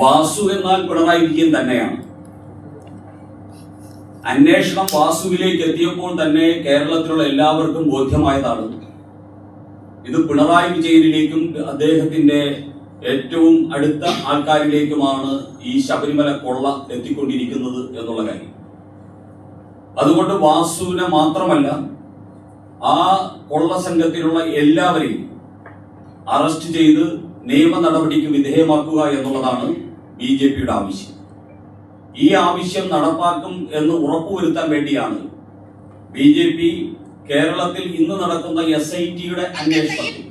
വാസു എന്നാൽ പിണറായി വിജയൻ തന്നെയാണ്. അന്വേഷണം വാസുവിലേക്ക് എത്തിയപ്പോൾ തന്നെ കേരളത്തിലുള്ള എല്ലാവർക്കും ബോധ്യമായതാണ്. ഇത് പിണറായി വിജയനിലേക്കും അദ്ദേഹത്തിന്റെ ഏറ്റവും അടുത്ത ആൾക്കാരിലേക്കുമാണ് ഈ ശബരിമല കൊള്ള എത്തിക്കൊണ്ടിരിക്കുന്നത് എന്നുള്ള കാര്യം. അതുകൊണ്ട് വാസുവിനെ മാത്രമല്ല ആ കൊള്ള സംഘത്തിലുള്ള എല്ലാവരെയും അറസ്റ്റ് ചെയ്ത് നിയമ നടപടിക്ക് വിധേയമാക്കുക എന്നുള്ളതാണ് ബി ജെ പിയുടെ ആവശ്യം. ഈ ആവശ്യം നടപ്പാക്കും എന്ന് ഉറപ്പുവരുത്താൻ വേണ്ടിയാണ് ബി ജെ പി കേരളത്തിൽ ഇന്ന് നടക്കുന്ന എസ് ഐ ടിയുടെ അന്വേഷണത്തിൽ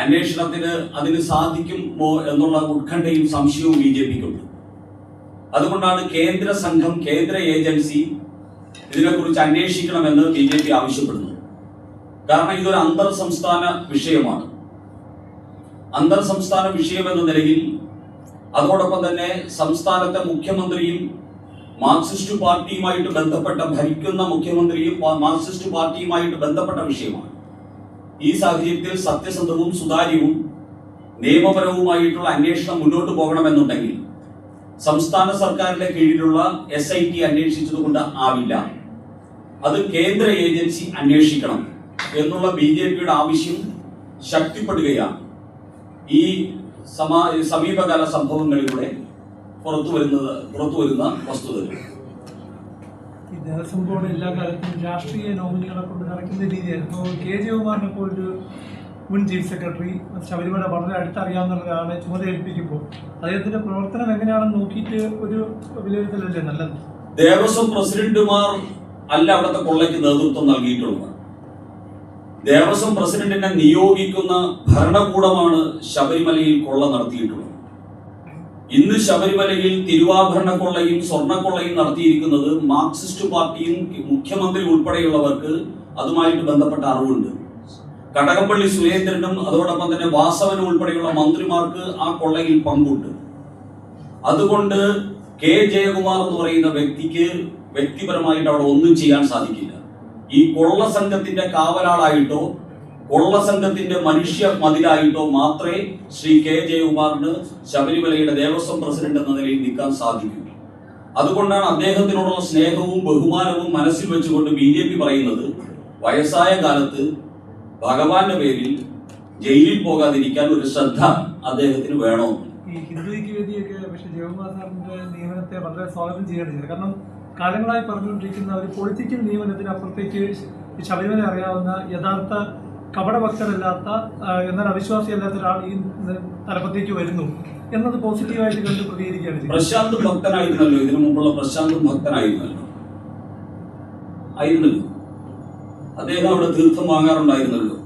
അന്വേഷണത്തിന് അതിന് സാധിക്കുമോ എന്നുള്ള ഉത്കണ്ഠയും സംശയവും ബി ജെ പിക്കുണ്ട്. അതുകൊണ്ടാണ് കേന്ദ്ര സംഘം കേന്ദ്ര ഏജൻസി ഇതിനെക്കുറിച്ച് അന്വേഷിക്കണമെന്ന് ബി ജെ പി ആവശ്യപ്പെടുന്നത്. കാരണം ഇതൊരു അന്തർ സംസ്ഥാന വിഷയമാണ്. അന്തർ സംസ്ഥാന വിഷയം എന്ന നിലയിൽ അതോടൊപ്പം തന്നെ സംസ്ഥാനത്തെ മുഖ്യമന്ത്രിയും മാർക്സിസ്റ്റ് പാർട്ടിയുമായിട്ട് ബന്ധപ്പെട്ട ഭരിക്കുന്ന മുഖ്യമന്ത്രിയും മാർക്സിസ്റ്റ് പാർട്ടിയുമായിട്ട് ബന്ധപ്പെട്ട വിഷയമാണ്. ഈ സാഹചര്യത്തിൽ സത്യസന്ധവും സുതാര്യവും നിയമപരവുമായിട്ടുള്ള അന്വേഷണം മുന്നോട്ട് പോകണമെന്നുണ്ടെങ്കിൽ സംസ്ഥാന സർക്കാരിന്റെ കീഴിലുള്ള എസ് ഐ ടി അന്വേഷിച്ചതുകൊണ്ട് ആവില്ല. അത് കേന്ദ്ര ഏജൻസി അന്വേഷിക്കണം എന്നുള്ള ബി ജെ പിയുടെ ആവശ്യം ശക്തിപ്പെടുകയാണ്. ഈ സമാ സമീപകാല സംഭവങ്ങളിലൂടെ പുറത്തു വരുന്നത് പുറത്തു വരുന്ന വസ്തുതകൾ. ദേവസ്വം ബോർഡ് എല്ലാ കാലത്തും രാഷ്ട്രീയ നോമിനികളെ കൊണ്ട് നടക്കുന്ന രീതിയായിരുന്നു ഇപ്പോൾ കെ. ജയകുമാറിനെ പോലൊരു മുൻ ചീഫ് സെക്രട്ടറി ശബരിമല വളരെ അടുത്തറിയാവുന്ന ഒരാളെ ചുമതലയേൽപ്പിക്കുമ്പോൾ അദ്ദേഹത്തിന്റെ പ്രവർത്തനം എങ്ങനെയാണെന്ന് നോക്കിയിട്ട് ഒരു വിലയിരുത്തലല്ലേ നല്ലത്? ദേവസ്വം പ്രസിഡന്റുമാർ അല്ല അവിടുത്തെ കൊള്ളയ്ക്ക് നേതൃത്വം നൽകിയിട്ടുള്ളത്. ദേവസ്വം പ്രസിഡന്റിനെ നിയോഗിക്കുന്ന ഭരണകൂടമാണ് ശബരിമലയിൽ കൊള്ള നടത്തിയിട്ടുള്ളത്. ഇന്ന് ശബരിമലയിൽ തിരുവാഭരണ കൊള്ളയും സ്വർണക്കൊള്ളയും നടത്തിയിരിക്കുന്നത് മാർക്സിസ്റ്റ് പാർട്ടിയും മുഖ്യമന്ത്രി ഉൾപ്പെടെയുള്ളവർക്ക് അതുമായിട്ട് ബന്ധപ്പെട്ട അറിവുണ്ട്. കടകംപള്ളി സുരേന്ദ്രനും അതോടൊപ്പം തന്നെ വാസവനും ഉൾപ്പെടെയുള്ള മന്ത്രിമാർക്ക് ആ കൊള്ളയിൽ പങ്കുണ്ട്. അതുകൊണ്ട് കെ. ജയകുമാർ എന്ന് പറയുന്ന വ്യക്തിക്ക് വ്യക്തിപരമായിട്ട് അവിടെ ഒന്നും ചെയ്യാൻ സാധിക്കില്ല. ഈ കൊള്ള സംഘത്തിന്റെ കാവലാളായിട്ടോ കൊള്ള സംഘത്തിന്റെ മനുഷ്യ മതിലായിട്ടോ മാത്രമേ ശ്രീ കെ ജയകുമാറിന് ശബരിമലയുടെ ദേവസ്വം പ്രസിഡന്റ് എന്ന നിലയിൽ നിൽക്കാൻ സാധിക്കൂ. അതുകൊണ്ടാണ് അദ്ദേഹത്തിനോടുള്ള സ്നേഹവും ബഹുമാനവും മനസ്സിൽ വെച്ചുകൊണ്ട് ബി ജെ പി പറയുന്നത് വയസ്സായ കാലത്ത് ഭഗവാന്റെ പേരിൽ ജയിലിൽ പോകാതിരിക്കാൻ ഒരു ശ്രദ്ധ അദ്ദേഹത്തിന് വേണമെന്ന്. ഈ ഹിന്ദു ഐക്യവേദിയൊക്കെ പക്ഷേ ജയകുമാർ സാറിന്റെ നിയമനത്തെ വളരെ സ്വാഗതം ചെയ്യേണ്ടത് കാരണം കാലങ്ങളായി പറഞ്ഞുകൊണ്ടിരിക്കുന്ന ഒരു പൊളിറ്റിക്കൽ നിയമനത്തിന് അപ്പുറത്തേക്ക് ശബരിമല അറിയാവുന്ന യഥാർത്ഥ കപടഭക്തരല്ലാത്ത എന്നാൽ അവിശ്വാസിയല്ലാത്ത ഒരാൾ ഈ തലപ്പത്തേക്ക് വരുന്നു എന്നത് പോസിറ്റീവായിട്ട് കണ്ട് പ്രതികരിക്കുകയാണ് പ്രശാന്ത് ഭക്തനായിരുന്നല്ലോ. ഇതിനു മുമ്പുള്ള പ്രശാന്ത് ഭക്തനായിരുന്നല്ലോ. ആയിരുന്നല്ലോ. അദ്ദേഹം അവിടെ തീർത്ഥം വാങ്ങാറുണ്ടായിരുന്നല്ലോ.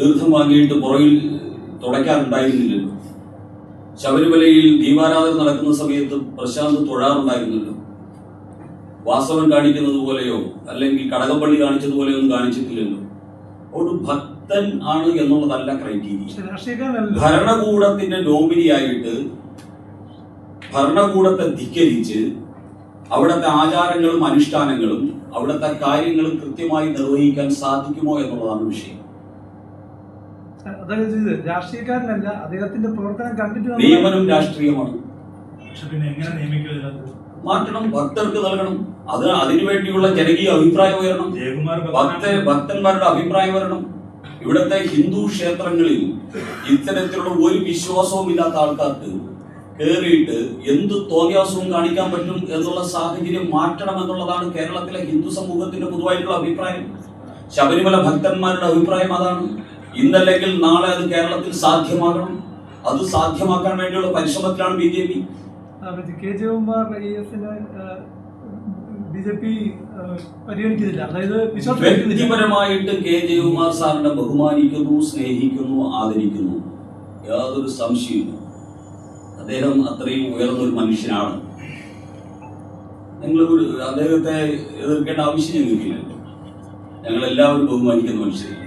തീർത്ഥം വാങ്ങിയിട്ട് പുറകിൽ തുടയ്ക്കാറുണ്ടായിരുന്നില്ലല്ലോ. ശബരിമലയിൽ ദീപാരാധന നടക്കുന്ന സമയത്ത് പ്രശാന്ത് തൊഴാറുണ്ടായിരുന്നല്ലോ. വാസവൻ കാണിക്കുന്നത് പോലെയോ അല്ലെങ്കിൽ കടകപ്പള്ളി കാണിച്ചതുപോലെയോ ഒന്നും കാണിച്ചിട്ടില്ലല്ലോ. ഒരു ഭക്തൻ ആണ് എന്നുള്ളതല്ല ക്രൈറ്റീരിയ ഭരണകൂടത്തിന്റെ നോമിനിയായിട്ട് ഭരണകൂടത്തെ ധിക്കരിച്ച് അവിടുത്തെ ആചാരങ്ങളും അനുഷ്ഠാനങ്ങളും അവിടുത്തെ കാര്യങ്ങളും കൃത്യമായി നിർവഹിക്കാൻ സാധിക്കുമോ എന്നുള്ളതാണ് വിഷയം. രാഷ്ട്രീയക്കാരനല്ല അദ്ദേഹത്തിന്റെ പ്രവർത്തനം കണ്ടിട്ട് നിയമനം രാഷ്ട്രീയമാണ്. പക്ഷെ പിന്നെ എങ്ങനെ നിയമിക്കും ഇതിനകത്ത്? മാറ്റണം ഭക്തർക്ക് നൽകണം. അത് അതിനുവേണ്ടിയുള്ള ജനകീയ അഭിപ്രായം ഉയരണം. ഭക്ത ഭക്തന്മാരുടെ അഭിപ്രായം വരണം ഇവിടുത്തെ ഹിന്ദു ക്ഷേത്രങ്ങളിൽ ഇത്തരത്തിലുള്ള ഒരു വിശ്വാസവും ഇല്ലാത്ത ആൾക്കാർക്ക് കയറിയിട്ട് എന്ത് തോന്നിയാസവും കാണിക്കാൻ പറ്റും എന്നുള്ള സാഹചര്യം മാറ്റണം എന്നുള്ളതാണ് കേരളത്തിലെ ഹിന്ദു സമൂഹത്തിന്റെ പൊതുവായിട്ടുള്ള അഭിപ്രായം. ശബരിമല ഭക്തന്മാരുടെ അഭിപ്രായം അതാണ്. ഇന്നല്ലെങ്കിൽ നാളെ അത് കേരളത്തിൽ സാധ്യമാകണം. അത് സാധ്യമാക്കാൻ വേണ്ടിയുള്ള പരിശ്രമത്തിലാണ് B J P. K Jayakumar I എസിനെ ബി ജെ പി പരിഗണിക്കുന്നില്ല. അതായത്. വ്യക്തിപരമായിട്ട് കെ ജയകുമാർ സാറിനെ ബഹുമാനിക്കുന്നു സ്നേഹിക്കുന്നു ആദരിക്കുന്നു. യാതൊരു സംശയവും അദ്ദേഹം അത്രയും ഉയർന്നൊരു മനുഷ്യനാണ്. നിങ്ങൾ ഒരു അദ്ദേഹത്തെ എതിർക്കേണ്ട ആവശ്യം ഞങ്ങൾക്കില്ലല്ലോ ഞങ്ങൾ എല്ലാവരും ബഹുമാനിക്കുന്ന മനുഷ്യരില്ല?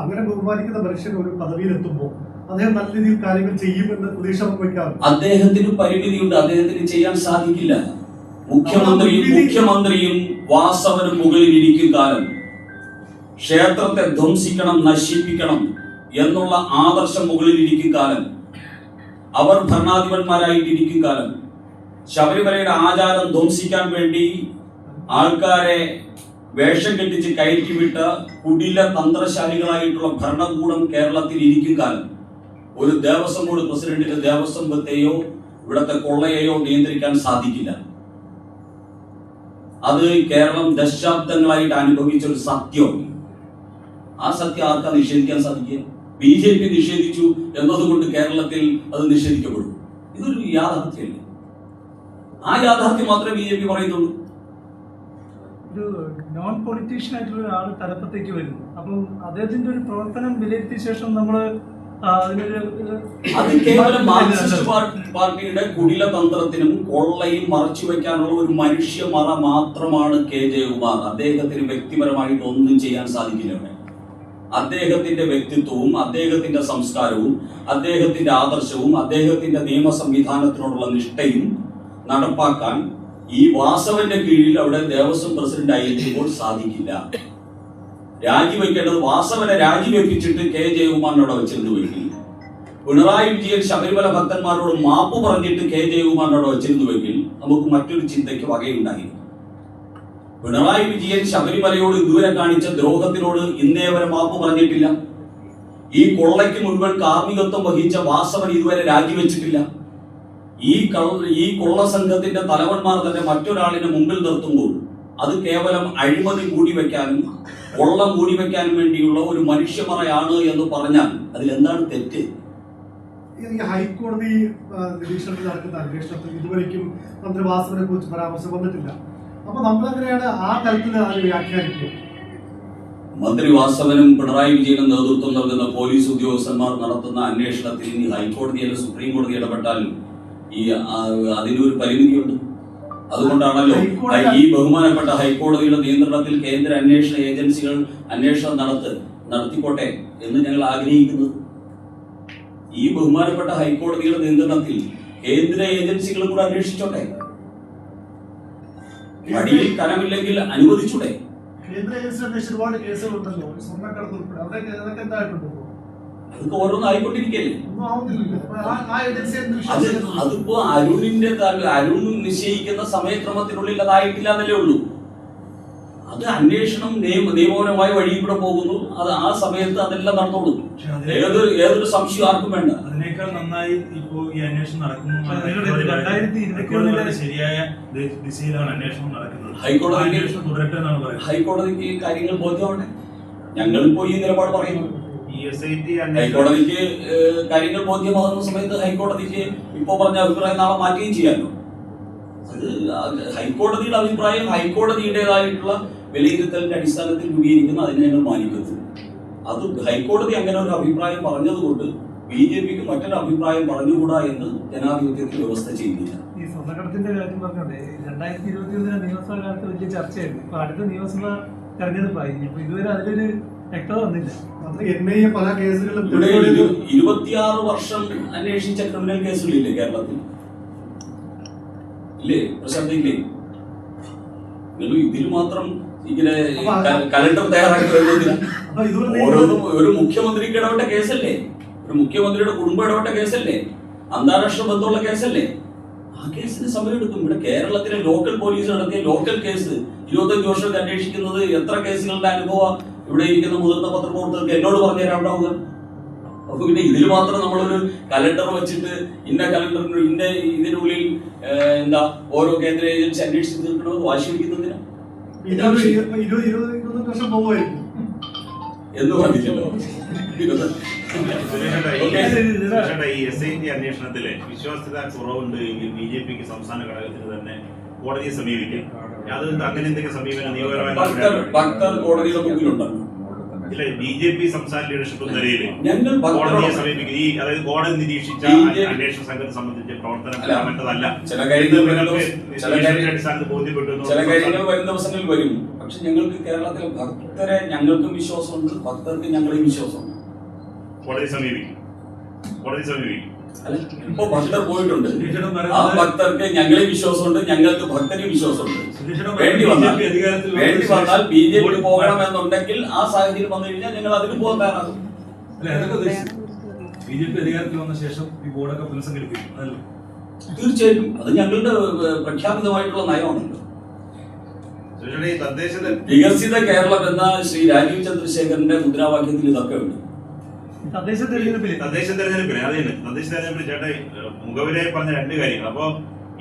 അങ്ങനെ ബഹുമാനിക്കുന്ന മനുഷ്യൻ ഒരു പദവിയിലെത്തുമ്പോൾ അദ്ദേഹം നല്ല രീതിയിൽ കാര്യങ്ങൾ ചെയ്യുമെന്ന് പ്രതീക്ഷ വയ്ക്കാറുണ്ട് അദ്ദേഹത്തിന് പരിമിതിയുണ്ട്. അദ്ദേഹത്തിന് ചെയ്യാൻ സാധിക്കില്ല. മുഖ്യമന്ത്രിയും മുഖ്യമന്ത്രിയും വാസവനും മുകളിൽ ഇരിക്കും കാലം ക്ഷേത്രത്തെ ധ്വംസിക്കണം നശിപ്പിക്കണം എന്നുള്ള ആദർശം മുകളിൽ ഇരിക്കും കാലം അവർ ഭരണാധിപന്മാരായിട്ടിരിക്കും കാലം ശബരിമലയുടെ ആചാരം ധ്വംസിക്കാൻ വേണ്ടി ആൾക്കാരെ വേഷം കെട്ടിച്ച് കയറ്റിവിട്ട കുടില തന്ത്രശാലികളായിട്ടുള്ള ഭരണകൂടം കേരളത്തിൽ ഇരിക്കും കാലം ഒരു ദേവസ്വം ബോർഡ് പ്രസിഡന്റിന് ദേവസ്വം ബത്തെയോ ഇവിടുത്തെ കൊള്ളയെയോ നിയന്ത്രിക്കാൻ സാധിക്കില്ല. അത് കേരളം ദശാബ്ദങ്ങളായിട്ട് അനുഭവിച്ച ഒരു സത്യമാണ് ആ സത്യം ആർക്കാ നിഷേധിക്കാൻ സാധിക്കുക? ബി ജെ പി നിഷേധിച്ചു എന്നതുകൊണ്ട് കേരളത്തിൽ അത് നിഷേധിക്കപ്പെടും. ഇതൊരു യാഥാർത്ഥ്യമല്ല. ആ യാഥാർത്ഥ്യം മാത്രമേ ബി ജെ പി പറയുന്നുള്ളൂ. നോൺ പൊളിറ്റീഷ്യൻ ആയിട്ടുള്ള ഒരാൾ തലപ്പത്തേക്ക് വരുന്നു. അപ്പം അദ്ദേഹത്തിന്റെ ഒരു പ്രവർത്തനം വിലയിരുത്തിയ ശേഷം അതിനൊരു അത് കേവലം മാർക്സിസ്റ്റ് പാർ- പാർട്ടിയുടെ കുടില തന്ത്രത്തിനും കൊള്ളയും മറച്ചു വെക്കാനുള്ള ഒരു മനുഷ്യമറ മാത്രമാണ് കെ ജയകുമാർ. അദ്ദേഹത്തിന് വ്യക്തിപരമായിട്ട് ഒന്നും ചെയ്യാൻ സാധിക്കില്ല അവിടെ. അദ്ദേഹത്തിന്റെ വ്യക്തിത്വവും അദ്ദേഹത്തിന്റെ സംസ്കാരവും അദ്ദേഹത്തിന്റെ ആദർശവും അദ്ദേഹത്തിന്റെ നിയമ സംവിധാനത്തിനോടുള്ള നിഷ്ഠയും നടപ്പാക്കാൻ ഈ വാസവന്റെ കീഴിൽ അവിടെ ദേവസ്വം പ്രസിഡന്റ് ആയിരിക്കുമ്പോൾ സാധിക്കില്ല. രാജിവെക്കേണ്ടത് വാസവനെ രാജിവെപ്പിച്ചിട്ട് കെ ജയകുമാറിനോട് വെച്ചിരുന്നു വെക്കി പിണറായി വിജയൻ ശബരിമല ഭക്തന്മാരോട് മാപ്പ് പറഞ്ഞിട്ട് കെ ജയകുമാറിനോട് വെച്ചിരുന്നു വെക്കി നമുക്ക് മറ്റൊരു ചിന്തയ്ക്ക് വകയുണ്ടായിരുന്നു. പിണറായി വിജയൻ ശബരിമലയോട് ഇതുവരെ കാണിച്ച ദ്രോഹത്തിനോട് ഇന്നേ വരെ മാപ്പ് പറഞ്ഞിട്ടില്ല. ഈ കൊള്ളയ്ക്ക് മുഴുവൻ കാർമ്മികത്വം വഹിച്ച വാസവൻ ഇതുവരെ രാജിവെച്ചിട്ടില്ല. ഈ ഈ കൊള്ള സംഘത്തിന്റെ തലവന്മാർ തന്നെ മറ്റൊരാളിനെ മുമ്പിൽ നിർത്തുമ്പോൾ അത് കേവലം അഴിമതി കൂടി വെക്കാനും കൊള്ള കൂടി വെക്കാൻ വേണ്ടിയുള്ള ഒരു മനുഷ്യ മനുഷ്യമറയാണ് എന്ന് പറഞ്ഞാൽ അതിൽ എന്താണ് തെറ്റ് ഹൈക്കോടതി നിരീക്ഷണത്തിൽ നടക്കുന്ന അന്വേഷണത്തിൽ ഇതുവരെയ്ക്കും മന്ത്രി വാസവനെ കുറിച്ച് പരാമർശം വന്നിട്ടില്ല. അപ്പൊ നമ്മളെങ്ങനെയാണ് ആ തരത്തിൽ അതിനെ വ്യാഖ്യാനിക്കുക? മന്ത്രി വാസവനും പിണറായി വിജയനും നേതൃത്വം നൽകുന്ന പോലീസ് ഉദ്യോഗസ്ഥന്മാർ നടത്തുന്ന അന്വേഷണത്തിൽ ഇനി ഹൈക്കോടതി അല്ലെങ്കിൽ സുപ്രീം കോടതി ഇടപെട്ടാൽ ഈ അതിനൊരു പരിമിതിയുണ്ട്. അതുകൊണ്ടാണല്ലോ ഈ ബഹുമാനപ്പെട്ട ഹൈക്കോടതിയുടെ നിയന്ത്രണത്തിൽ കേന്ദ്ര അന്വേഷണ ഏജൻസികൾ അന്വേഷണം നടത്ത് നടത്തിക്കോട്ടെ എന്ന് ഞങ്ങൾ ആഗ്രഹിക്കുന്നത് ഈ ബഹുമാനപ്പെട്ട ഹൈക്കോടതിയുടെ നിയന്ത്രണത്തിൽ കേന്ദ്ര ഏജൻസികളും കൂടെ അന്വേഷിച്ചോട്ടെ. വടിയിൽ കനമില്ലെങ്കിൽ അനുവദിച്ചൂടെ. കേന്ദ്ര ഏജൻസി ഒരുപാട് കേസുകളുണ്ടല്ലോ സ്വർണക്കടത്ത് ഉൾപ്പെടെ. അതൊക്കെ എന്തായിട്ടുണ്ട്? അതൊക്കെ ഓരോന്ന് ആയിക്കൊണ്ടിരിക്കല്ലേ? അത് അതിപ്പോ അരുണിന്റെ അരുൺ നിശ്ചയിക്കുന്ന സമയക്രമത്തിനുള്ളിൽ അതായിട്ടില്ല എന്നല്ലേ ഉള്ളൂ. അത് അന്വേഷണം നിയമ നിയമപരമായ വഴി കൂടെ പോകുന്നു. അത് ആ സമയത്ത് അതെല്ലാം നടന്നോളൂ. ഏതൊരു ഏതൊരു സംശയം ആർക്കും വേണ്ട. അതിനേക്കാൾ നന്നായി ഇപ്പോ ഈ അന്വേഷണം നടക്കുന്നു അതിലൂടെ രണ്ടായിരത്തി ഇരുപത്തിയൊന്നിലെ- ശരിയായ ദിശയിലാണ് അന്വേഷണം നടക്കുന്നത്. ഹൈക്കോടതി- അന്വേഷണം തുടരട്ടെ എന്നാണ് പറയുന്നത്. ഹൈക്കോടതിക്ക് ഈ കാര്യങ്ങൾ ബോധ്യമാവട്ടെ ഞങ്ങളിപ്പോ ഈ നിലപാട് പറയുന്നു. ഹൈക്കോടതിക്ക് കാര്യങ്ങൾ ബോധ്യമാകുന്ന സമയത്ത് ഹൈക്കോടതിക്ക് ഇപ്പോ പറഞ്ഞ അഭിപ്രായം നാളെ മാറ്റുകയും ചെയ്യാമല്ലോ അത് ഹൈക്കോടതിയുടെ അഭിപ്രായം ഹൈക്കോടതിയുടേതായിട്ടുള്ള വിലയിരുത്തലിന്റെ അടിസ്ഥാനത്തിൽ രൂപീകരിക്കുന്ന അതിനെ ഞങ്ങൾ മാനിക്കുന്നു അത് ഹൈക്കോടതി അങ്ങനെ ഒരു അഭിപ്രായം പറഞ്ഞതുകൊണ്ട് ബി ജെ പിക്ക് മറ്റൊരു അഭിപ്രായം പറഞ്ഞുകൂടാ എന്ന് ജനാധിപത്യത്തിൽ വ്യവസ്ഥ ചെയ്യുന്നില്ല. ഈ സ്വർണക്കടത്തിന്റെ കാര്യം പറഞ്ഞോട്ടെ രണ്ടായിരത്തി ഇരുപത്തി ഒന്നിലെ നിയമസഭാ കാലത്ത് വലിയ ചർച്ചയായിരുന്നു. ഇപ്പൊ അടുത്ത നിയമസഭാ തെരഞ്ഞെടുപ്പായി. അപ്പൊ ഇതുവരെ അതിലൊരു വ്യക്തത വന്നില്ല. പല കേസുകളും ഇരുപത്തിയാറ് വർഷം അന്വേഷിച്ച ക്രിമിനൽ കേസുകളില്ലേ കേരളത്തിൽ? ഇല്ലേ? പ്രശാന്ത് ഇല്ലേ? നിങ്ങൾ ഇതിൽ മാത്രം ഇങ്ങനെ കലണ്ടർ തയ്യാറാക്കി ഓരോന്നും ഒരു മുഖ്യമന്ത്രിക്ക് ഇടപെട്ട കേസല്ലേ? ഒരു മുഖ്യമന്ത്രിയുടെ കുടുംബം ഇടപെട്ട കേസല്ലേ? അന്താരാഷ്ട്ര ബന്ധമുള്ള കേസല്ലേ? ആ കേസിന് സമയം എടുക്കും. ഇവിടെ കേരളത്തിലെ ലോക്കൽ പോലീസ് നടത്തിയ ലോക്കൽ കേസ് ഇരുപത്തഞ്ച് വർഷം അന്വേഷിക്കുന്നത് എത്ര കേസുകളുടെ അനുഭവം ഇവിടെ ഇരിക്കുന്ന മുതിർന്ന പത്രപ്രവർത്തകർക്ക് എന്നോട് പറഞ്ഞു തരാണ്ടാവുക അപ്പൊ പിന്നെ ഇതിൽ മാത്രം നമ്മളൊരു കലണ്ടർ വെച്ചിട്ട് ഇന്ന കലണ്ടറിന് ഇന്ന ഇതിനുള്ളിൽ എന്താ ഓരോ കേന്ദ്ര ഏജൻസി അന്വേഷിച്ച് തീർക്കണമെന്ന് വാശി പിടിക്കുന്നതിനാ? എന്ന് പറഞ്ഞില്ലല്ലോ. ഈ എസ് ഐ ടി അന്വേഷണത്തിൽ വിശ്വാസ്യത കുറവുണ്ട് എങ്കിൽ ബി ജെ പിക്ക് സംസ്ഥാന ഘടകത്തിന് തന്നെ കോടതിയെ സമീപിക്കാം. യാതൊരു അങ്ങനെ എന്തെങ്കിലും സമീപനം നിയമപരമായ ഇല്ല ബി ജെ പി സംസ്ഥാന ലീഡർഷിപ്പ് എന്ന നിലയിൽ കോടതിയെ സമീപിക്കും. ഈ അതായത് കോടതി നിരീക്ഷിച്ച അന്വേഷണ സംഘത്തെ സംബന്ധിച്ച് പ്രവർത്തനം കാര്യങ്ങൾ അടിസ്ഥാനത്തിൽ ബോധ്യപ്പെട്ടു ചില കാര്യങ്ങൾ വരും ദിവസങ്ങളിൽ വരും. പക്ഷെ ഞങ്ങൾക്ക് കേരളത്തിലെ ഭക്തരെ ഞങ്ങൾക്കും വിശ്വാസമുണ്ട്. ഭക്തർക്ക് ഞങ്ങളെയും വിശ്വാസമുണ്ട്. കോടതി സമീപിക്കും. കോടതി സമീപിക്കും. ഇപ്പൊ ഭക്തർ പോയിട്ടുണ്ട്. ആ ഭക്തർക്ക് ഞങ്ങളെ വിശ്വാസമുണ്ട് ഞങ്ങൾക്ക് ഭക്തന് വിശ്വാസമുണ്ട്. വേണ്ടി വന്നാൽ അധികാരത്തിൽ വേണ്ടി വന്നാൽ ബി ജെ പി പോകണം എന്നുണ്ടെങ്കിൽ ആ സാഹചര്യം വന്നു കഴിഞ്ഞാൽ ഞങ്ങൾ അതിന് പോകാൻ തയ്യാറാകും. ബി ജെ പി അധികാരത്തിൽ വന്ന ശേഷം ഈ ബോർഡൊക്കെ പുനഃസംഘടിപ്പിക്കും അതല്ലേ? തീർച്ചയായിട്ടും. അത് ഞങ്ങളുടെ പ്രഖ്യാപിതമായിട്ടുള്ള നയമാണല്ലോ തദ്ദേശ വികസിത കേരളം എന്ന ശ്രീ രാജീവ് ചന്ദ്രശേഖരന്റെ മുദ്രാവാക്യത്തിൽ ഇതൊക്കെ ഉണ്ട്. തദ്ദേശ തെരഞ്ഞെടുപ്പിൽ തദ്ദേശ തെരഞ്ഞെടുപ്പിൽ അത് തന്നെ. തദ്ദേശ തെരഞ്ഞെടുപ്പിൽ ചേട്ടാ മുഖവിലെ പറഞ്ഞ രണ്ട് കാര്യങ്ങൾ. അപ്പോൾ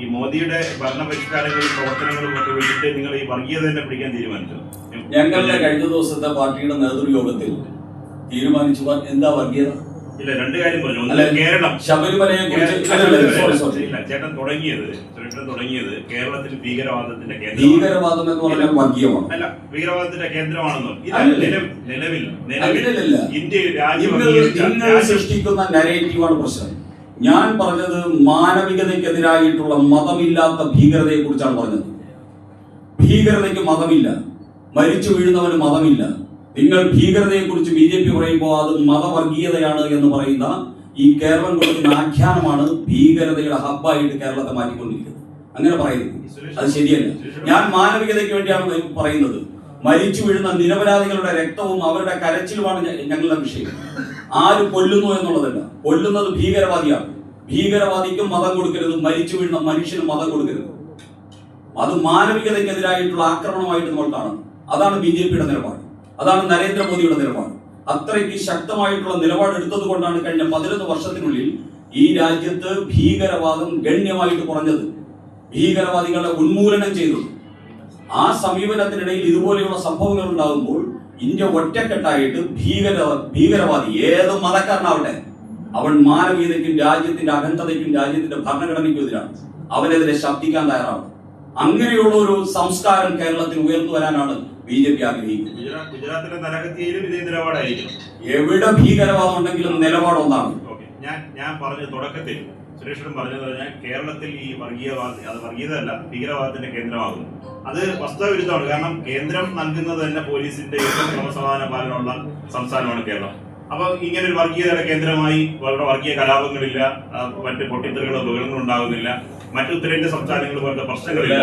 ഈ മോദിയുടെ ഭരണ പരിഷ്കാരങ്ങളും പ്രവർത്തനങ്ങളും ഒക്കെ വേണ്ടിയിട്ട് നിങ്ങൾ ഈ വർഗീയത തന്നെ പിടിക്കാൻ തീരുമാനിച്ചു ഞങ്ങളുടെ കഴിഞ്ഞ ദിവസത്തെ പാർട്ടിയുടെ നേതൃയോഗത്തിൽ തീരുമാനിച്ചു എന്താ വർഗീയത? ഇല്ല രണ്ട് കാര്യം പറഞ്ഞു. ഒന്ന് കേരളം. ശബരിമലയെ ചേട്ടൻ തുടങ്ങിയത് സുരേഷൻ തുടങ്ങിയത് കേരളത്തിൽ ഭീകരവാദത്തിന്റെ ഭീകരവാദം എന്ന് പറഞ്ഞാൽ വർഗീയമാണ്. അല്ല ഭീകരവാദത്തിന്റെ കേന്ദ്രമാണെന്നോ. നിലവിൽ നിലവിൽ ഇന്ത്യ രാജ്യം സൃഷ്ടിക്കുന്ന നരേറ്റീവാണ് പ്രശ്നം. ഞാൻ പറഞ്ഞത് മാനവികതയ്ക്കെതിരായിട്ടുള്ള മതമില്ലാത്ത ഭീകരതയെ കുറിച്ചാണ് പറഞ്ഞത്. ഭീകരതയ്ക്ക് മതമില്ല. മരിച്ചു വീഴുന്നവന് മതമില്ല. നിങ്ങൾ ഭീകരതയെ കുറിച്ച് ബി ജെ പി പറയുമ്പോൾ അത് മതവർഗീയതയാണ് എന്ന് പറയുന്ന ഈ കേരളം കൊടുക്കുന്ന ആഖ്യാനമാണ് ഭീകരതയുടെ ഹബ്ബായിട്ട് കേരളത്തെ മാറ്റിക്കൊണ്ടിരിക്കുന്നത്. അങ്ങനെ പറയുന്നത് അത് ശരിയല്ല. ഞാൻ മാനവികതയ്ക്ക് വേണ്ടിയാണ് പറയുന്നത്. മരിച്ചു വീഴുന്ന നിരപരാധികളുടെ രക്തവും അവരുടെ കരച്ചിലുമാണ് ഞങ്ങളുടെ വിഷയം. ആര് കൊല്ലുന്നു എന്നുള്ളതല്ല. കൊല്ലുന്നത് ഭീകരവാദിയാണ്. ഭീകരവാദിക്കും മതം കൊടുക്കരുത്. മരിച്ചു വീഴുന്ന മനുഷ്യനും മതം കൊടുക്കരുത്. അത് മാനവികതയ്ക്കെതിരായിട്ടുള്ള ആക്രമണമായിട്ട് നമ്മൾ കാണുന്നു. അതാണ് ബി ജെ പിയുടെ നിലപാട്. അതാണ് നരേന്ദ്രമോദിയുടെ നിലപാട്. അത്രയ്ക്ക് ശക്തമായിട്ടുള്ള നിലപാട് എടുത്തത് കൊണ്ടാണ് കഴിഞ്ഞ പതിനൊന്ന് വർഷത്തിനുള്ളിൽ ഈ രാജ്യത്ത് ഭീകരവാദം ഗണ്യമായിട്ട് കുറഞ്ഞത്. ഭീകരവാദികളെ ഉന്മൂലനം ചെയ്തത്. ആ സമീപനത്തിനിടയിൽ ഇതുപോലെയുള്ള സംഭവങ്ങൾ ഉണ്ടാകുമ്പോൾ ഇന്ത്യ ഒറ്റക്കെട്ടായിട്ട് ഭീകര ഭീകരവാദി ഏത് മതക്കാരനാവട്ടെ അവൻ മാനവീയതയ്ക്കും രാജ്യത്തിന്റെ അഖണ്ഡതയ്ക്കും രാജ്യത്തിന്റെ ഭരണഘടനയ്ക്കും എതിരാണ്. അവനെതിരെ ശബ്ദിക്കാൻ തയ്യാറാണ് അങ്ങനെയുള്ള ഒരു സംസ്കാരം കേരളത്തിൽ ഉയർന്നു വരാനാണ് ബി ജെ പി ആഗ്രഹിക്കുന്നത്. ഗുജറാത്തിലെ നരഹത്യയിലും ഇതേ നിലപാടായിരിക്കും. എവിടെ ഭീകരവാദം ഉണ്ടെങ്കിലും നിലപാട് ഒന്നാണ് ഞാൻ ഞാൻ പറഞ്ഞ തുടക്കത്തിൽ സുരേഷനും പറഞ്ഞത് പറഞ്ഞാൽ കേരളത്തിൽ ഈ വർഗീയവാദ അത് വർഗീയതല്ല ഭീകരവാദത്തിന്റെ കേന്ദ്രമാകുന്നു. അത് വസ്തുവിരുദ്ധമാണ്. കാരണം കേന്ദ്രം നൽകുന്നത് തന്നെ പോലീസിന്റെ ക്രമസമാധാന പാലനമുള്ള സംസ്ഥാനമാണ് കേരളം. അപ്പൊ ഇങ്ങനെ ഒരു വർഗീയതയുടെ കേന്ദ്രമായി വളരെ വർഗീയ കലാപങ്ങളില്ല മറ്റ് പൊട്ടിത്തെറികളോ ബഹളങ്ങളോ ഉണ്ടാകുന്നില്ല. മറ്റു ഉത്തരേന്ത്യ സംസ്ഥാനങ്ങൾ പോലത്തെ പ്രശ്നങ്ങളില്ല.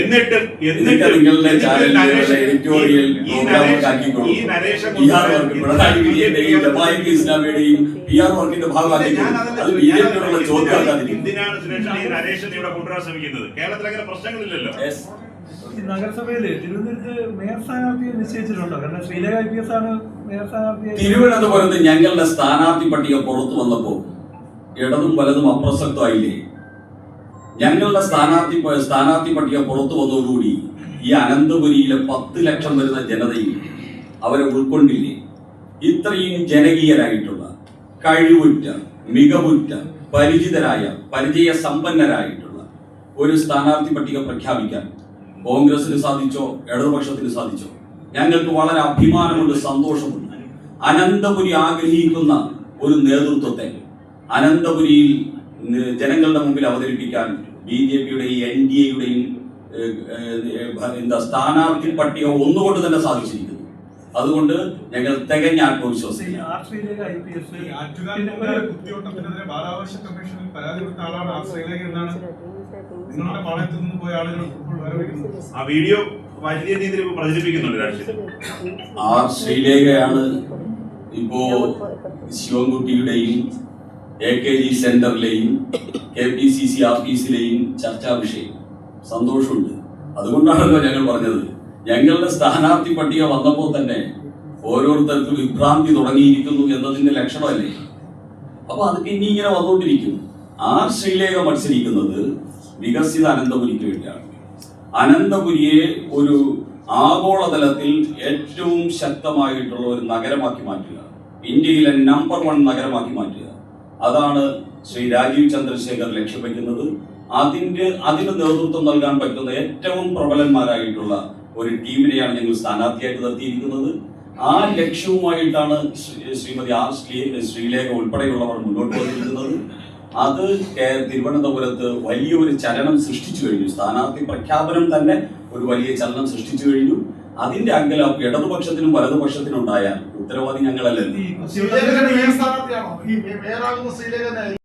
എന്നിട്ട് എന്നിട്ട് ജെ എന്തിനാണ് സുരേഷ് ഈ നരേഷൻ ഇവിടെ കൊണ്ടുവരാൻ ശ്രമിക്കുന്നത്? കേരളത്തിൽ അങ്ങനെ പ്രശ്നങ്ങളില്ലല്ലോ. ഈ നഗരസഭയിൽ തിരുവനന്തപുരത്ത് മേയർ സ്ഥാനാർത്ഥിയെ നിശ്ചയിച്ചിട്ടുണ്ടോ? കാരണം ശ്രീലേഖ ഐ പി എസ് ആണ് മേയർ തിരുവനന്തപുരത്ത് ഞങ്ങളുടെ സ്ഥാനാർത്ഥി പട്ടിക പുറത്തു വന്നപ്പോ ഇടതും വലതും അപ്രസക്തമായില്ലേ? ഞങ്ങളുടെ സ്ഥാനാർത്ഥി സ്ഥാനാർത്ഥി പട്ടിക പുറത്തു വന്നതോടുകൂടി ഈ അനന്തപുരിയിലെ പത്ത് ലക്ഷം വരുന്ന ജനതയിൽ അവരെ ഉൾക്കൊണ്ടില്ലേ? ഇത്രയും ജനകീയരായിട്ടുള്ള കഴിവുറ്റ മികവുറ്റ പരിചിതരായ പരിചയ സമ്പന്നരായിട്ടുള്ള ഒരു സ്ഥാനാർത്ഥി പട്ടിക പ്രഖ്യാപിക്കാൻ കോൺഗ്രസിന് സാധിച്ചോ ഇടതുപക്ഷത്തിന് സാധിച്ചോ ഞങ്ങൾക്ക് വളരെ അഭിമാനമുണ്ട് സന്തോഷമുണ്ട്. അനന്തപുരി ആഗ്രഹിക്കുന്ന ഒരു നേതൃത്വത്തെ അനന്തപുരിയിൽ ജനങ്ങളുടെ മുമ്പിൽ അവതരിപ്പിക്കാൻ ബി ജെ പിയുടെയും എൻ ഡി എയുടെയും എന്താ സ്ഥാനാർത്ഥി പട്ടിക ഒന്നുകൊണ്ട് തന്നെ സാധിച്ചിരിക്കുന്നു. അതുകൊണ്ട് ഞങ്ങൾ തികഞ്ഞ ആത്മവിശ്വാസം ആ വീഡിയോ വലിയ രീതിയിൽ ഇപ്പൊ പ്രചരിപ്പിക്കുന്നുണ്ട് രാഷ്ട്രീയത്തിൽ ആർ ശ്രീലേഖയാണ് ഇപ്പോ ശിവൻകുട്ടിയുടെയും എ കെ ജി സെന്ററിലെയും കെ പി സി സി ഓഫീസിലെയും ചർച്ചാ വിഷയം സന്തോഷമുണ്ട്. അതുകൊണ്ടാണല്ലോ ഞങ്ങൾ പറഞ്ഞത്. ഞങ്ങളുടെ സ്ഥാനാർത്ഥി പട്ടിക വന്നപ്പോൾ തന്നെ ഓരോരുത്തർക്കും വിഭ്രാന്തി തുടങ്ങിയിരിക്കുന്നു എന്നതിന്റെ ലക്ഷണമല്ലേ? അപ്പൊ അത് ഇനി ഇങ്ങനെ വന്നുകൊണ്ടിരിക്കും ആർ ശ്രീലേഖ മത്സരിക്കുന്നത് വികസിത അനന്തപുരിക്ക് വേണ്ടിയാണ്. അനന്തപുരിയെ ഒരു ആഗോളതലത്തിൽ ഏറ്റവും ശക്തമായിട്ടുള്ള ഒരു നഗരമാക്കി മാറ്റുക. ഇന്ത്യയിലെ നമ്പർ വൺ നഗരമാക്കി മാറ്റുക. അതാണ് ശ്രീ രാജീവ് ചന്ദ്രശേഖർ ലക്ഷ്യം അതിന്റെ അതിന് നേതൃത്വം നൽകാൻ പറ്റുന്ന ഏറ്റവും പ്രബലന്മാരായിട്ടുള്ള ഒരു ടീമിനെയാണ് ഞങ്ങൾ സ്ഥാനാർത്ഥിയായിട്ട് നിർത്തിയിരിക്കുന്നത്. ആ ലക്ഷ്യവുമായിട്ടാണ് ശ്രീമതി ആർ ശ്രീ ശ്രീലേഖ ഉൾപ്പെടെയുള്ളവർ മുന്നോട്ട് വന്നിരിക്കുന്നത്. അത് തിരുവനന്തപുരത്ത് വലിയൊരു ചലനം സൃഷ്ടിച്ചു കഴിഞ്ഞു. സ്ഥാനാർത്ഥി പ്രഖ്യാപനം തന്നെ ഒരു വലിയ ചലനം സൃഷ്ടിച്ചു കഴിഞ്ഞു. അതിന്റെ അങ്കലാപ്പ് ഇടതുപക്ഷത്തിനും വലതുപക്ഷത്തിനും ഉണ്ടായാൽ ഉത്തരവാദി ഞങ്ങളല്ലല്ലോ